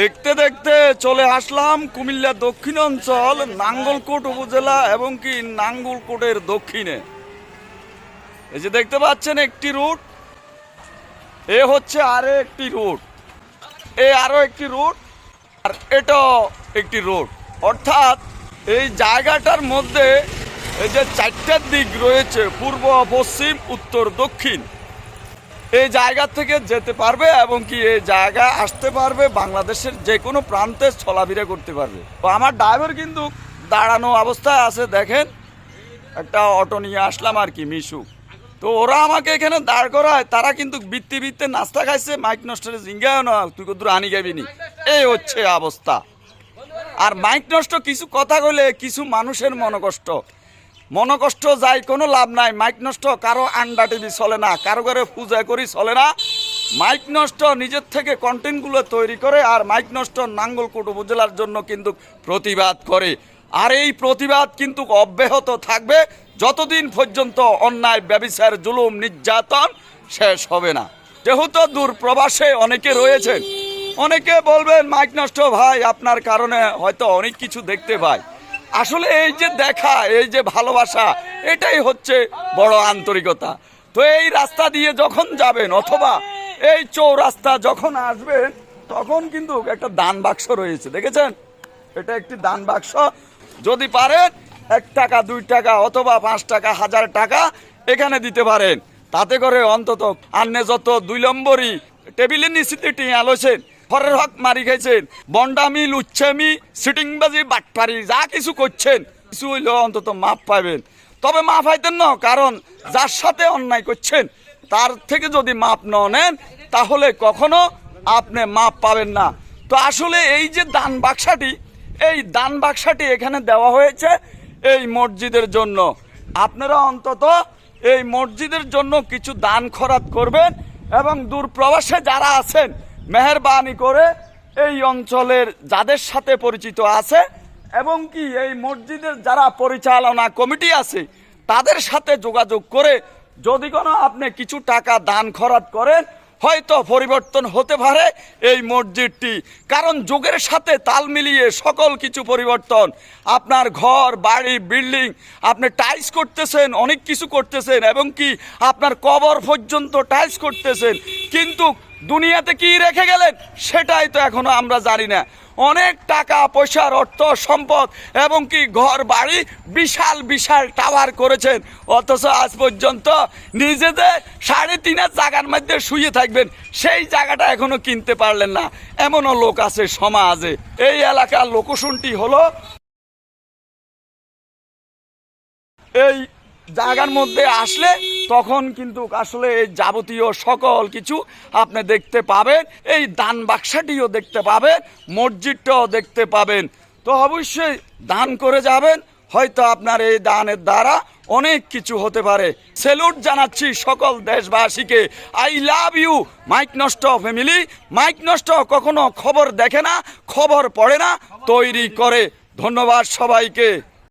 দেখতে দেখতে চলে আসলাম কুমিল্লা দক্ষিণ অঞ্চল নাঙ্গলকোট উপজেলা এবং কি নাঙ্গলকোটের দক্ষিণে। এই যে দেখতে পাচ্ছেন একটি রুট, এ হচ্ছে আরও একটি রুট, এ আরও একটি রুট, আর এটাও একটি রোড অর্থাৎ এই জায়গাটার মধ্যে এই যে চারটার দিক রয়েছে, পূর্ব, পশ্চিম, উত্তর, দক্ষিণ। এই জায়গা থেকে যেতে পারবে এবং কি এই জায়গা আসতে পারবে, বাংলাদেশের যে কোনো প্রান্তে চলাফেরা করতে পারবে। তো আমার ড্রাইভার কিন্তু দাঁড়ানো অবস্থায় আছে, দেখেন। একটা অটো নিয়ে আসলাম আর কি, মিশু। তো ওরা আমাকে এখানে দাঁড় করায়, তারা কিন্তু বৃত্তি বৃত্তে নাস্তা খাইছে, মাইক নষ্টের জিঙ্গায় না, তুই কত আনি গাবিনি এই হচ্ছে অবস্থা। আর মাইক নষ্ট কিছু কথা কইলে কিছু মানুষের মনকষ্ট। মনকষ্ট যাই কোনো লাভ নাই, মাইক নষ্ট কারও আন্ডা টিভি চলে না কারও ঘরে পূজা করি চলে না। মাইক নষ্ট নিজের থেকে কন্টেন্টগুলো তৈরি করে আর মাইক নষ্ট নাঙ্গলকোট উপজেলার জন্য কিন্তু প্রতিবাদ করে। আর এই প্রতিবাদ কিন্তু অব্যাহত থাকবে, যতদিন পর্যন্ত অন্যায় ব্যবসার জুলুম, নির্যাতন শেষ হবে না। যেহেতু দূর প্রবাসে অনেকে রয়েছেন, অনেকে বলবেন, মাইক নষ্ট ভাই, আপনার কারণে হয়তো অনেক কিছু দেখতে পাই। আসলে এই যে দেখা, এই যে ভালোবাসা, এটাই হচ্ছে বড় আন্তরিকতা। তো এই রাস্তা দিয়ে যখন যাবেন অথবা এই চৌরাস্তা যখন আসবেন, তখন কিন্তু একটা দান বাক্স রয়েছে, দেখেছেন? এটা একটি দান বাক্স। যদি পারেন, এক টাকা, দুই টাকা অথবা পাঁচ টাকা, হাজার টাকা এখানে দিতে পারেন। তাতে করে অন্তত আন্নে যত দুই নম্বরই টেবিলের নিশ্চিত টিয়া লইছেন ফরের হক মারি খাইছেন বন্ডামি, লুচ্ছামি, সিটিংবাজি, বাটপারি, যা কিছু করছেন, কিছু হইলেও অন্তত মাপ পাবেন তবে মাপ হাইতেন না, কারণ যার সাথে অন্যায় করছেন, তার থেকে যদি মাপ না নেন, তাহলে কখনো আপনি মাপ পাবেন না। তো আসলে এই যে দান বাক্সাটি, এই দান বাক্সাটি এখানে দেওয়া হয়েছে এই মসজিদের জন্য। আপনারা অন্তত এই মসজিদের জন্য কিছু দান খরাত করবেন এবং দূর প্রবাসে যারা আছেন মেহরবানি করে এই অঞ্চলের যাদের সাথে পরিচিত আছে এবং কি এই মসজিদের যারা পরিচালনা কমিটি আছে, তাদের সাথে যোগাযোগ করে যদি কোনো আপনি কিছু টাকা দান খরাত করেন, হয়তো পরিবর্তন হতে পারে এই মসজিদটি। কারণ যুগের সাথে তাল মিলিয়ে সকল কিছু পরিবর্তন। আপনার ঘর, বাড়ি, বিল্ডিং, আপনি টাইলস করতেছেন, অনেক কিছু করতেছেন এবং কি আপনার কবর পর্যন্ত টাইলস করতেছেন। কিন্তু দুনিয়াতে কি রেখে গেলেন সেটাই তো এখনও আমরা জানি না। অনেক টাকা, পয়সার অর্থ, সম্পদ এবং কি ঘর, বাড়ি বিশাল বিশাল টাওয়ার করেছেন। অথচ আজ পর্যন্ত নিজেদের সাড়ে তিনের জায়গার মধ্যে শুয়ে থাকবেন। সেই জায়গাটা এখনও কিনতে পারলেন না। এমনও লোক আছে সমাজে। এই এলাকার লোকশনটি হলো এই জায়গার মধ্যে আসলে তখন কিন্তু আসলে এই যাবতীয় সকল কিছু আপনি দেখতে পাবেন, এই দান বাক্সাটিও দেখতে পাবেন, মসজিদটাও দেখতে পাবেন। তো অবশ্যই দান করে যাবেন, হয়তো আপনার এই দানের দ্বারা অনেক কিছু হতে পারে। সেলুট জানাচ্ছি সকল দেশবাসীকে। আই লাভ ইউ, মাইক নষ্ট ফ্যামিলি। মাইক নষ্ট কখনো খবর দেখে না, খবর পড়ে না, তৈরি করে। ধন্যবাদ সবাইকে।